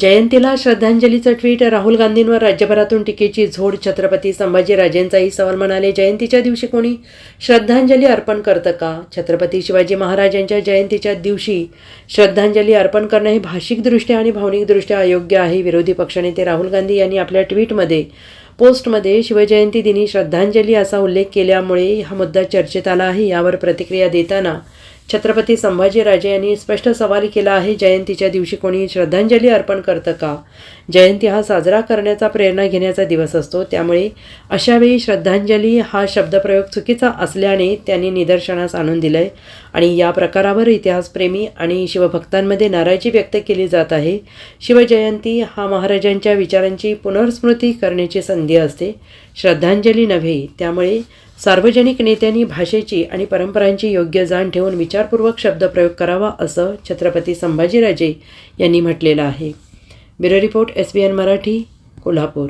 जयंतीला श्रद्धांजलीचं ट्विट राहुल गांधींवर राज्यभरातून टीकेची झोड छत्रपती संभाजीराजेंचाही सवाल म्हणाले जयंतीच्या दिवशी कोणी श्रद्धांजली अर्पण करतं का? छत्रपती शिवाजी महाराजांच्या जयंतीच्या दिवशी श्रद्धांजली अर्पण करणं हे भाषिकदृष्ट्या आणि भावनिकदृष्ट्या अयोग्य आहे विरोधी पक्षनेते राहुल गांधी यांनी आपल्या ट्विटमध्ये पोस्टमध्ये शिवजयंती दिनी श्रद्धांजली असा उल्लेख केल्यामुळे हा मुद्दा चर्चेत आला आहे यावर प्रतिक्रिया देताना छत्रपती संभाजीराजे यांनी स्पष्ट सवाल केला आहे जयंतीच्या दिवशी कोणी श्रद्धांजली अर्पण करतं का? जयंती हा साजरा करण्याचा प्रेरणा घेण्याचा दिवस असतो त्यामुळे अशावेळी श्रद्धांजली हा शब्दप्रयोग चुकीचा असल्याने त्यांनी निदर्शनास आणून दिलं आहे आणि या प्रकारावर इतिहासप्रेमी आणि शिवभक्तांमध्ये नाराजी व्यक्त केली जात आहे. शिवजयंती हा महाराजांच्या विचारांची पुनर्स्मृती करण्याची संधी असते श्रद्धांजली नव्हे त्यामुळे सार्वजनिक नेत्यांनी भाषेची आणि परंपरांची योग्य जाण ठेवून विचारपूर्वक शब्दप्रयोग करावा असं छत्रपती संभाजीराजे यांनी म्हटलेलं आहे. Bureau report S B N Marathi Kolhapur.